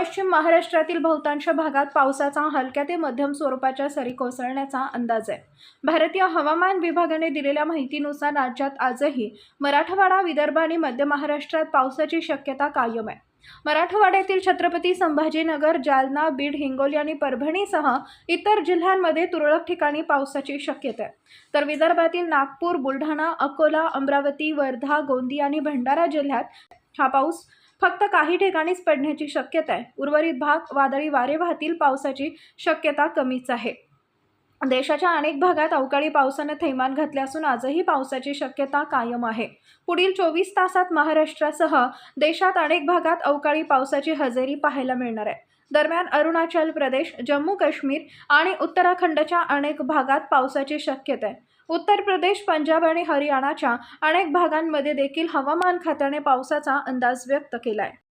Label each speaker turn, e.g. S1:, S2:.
S1: पश्चिम महाराष्ट्रातील बहुतांश भागात पावसाचा हलक्या ते मध्यम स्वरूपाच्या सरी कोसळण्याचा अंदाज आहे भारतीय हवामान विभागाने दिलेल्या माहितीनुसार राज्यात आजही मराठवाडा विदर्भ आणि मध्य महाराष्ट्रात पावसाची शक्यता कायम आहे मराठवाड्यातील छत्रपती संभाजीनगर जालना बीड हिंगोली आणि परभणीसह इतर जिल्ह्यांमध्ये तुरळक ठिकाणी पावसाची शक्यता आहे तर विदर्भातील नागपूर बुलढाणा अकोला अमरावती वर्धा गोंदी आणि भंडारा जिल्ह्यात हा पाऊस फक्त काही ठिकाणीच पडण्याची शक्यता आहे उर्वरित भाग वादळी वारे वाहतील पावसाची शक्यता कमीच आहे देशाच्या अनेक भागात अवकाळी पावसानं थैमान घातले असून आजही पावसाची शक्यता कायम आहे पुढील चोवीस तासात महाराष्ट्रासह देशात अनेक भागात अवकाळी पावसाची हजेरी पाहायला मिळणार आहे दरम्यान अरुणाचल प्रदेश जम्मू काश्मीर आणि उत्तराखंडच्या अनेक भागात पावसाची शक्यता आहे उत्तर प्रदेश पंजाब आणि हरियाणाच्या अनेक भागांमध्ये देखील हवामान खात्याने पावसाचा अंदाज व्यक्त केला आहे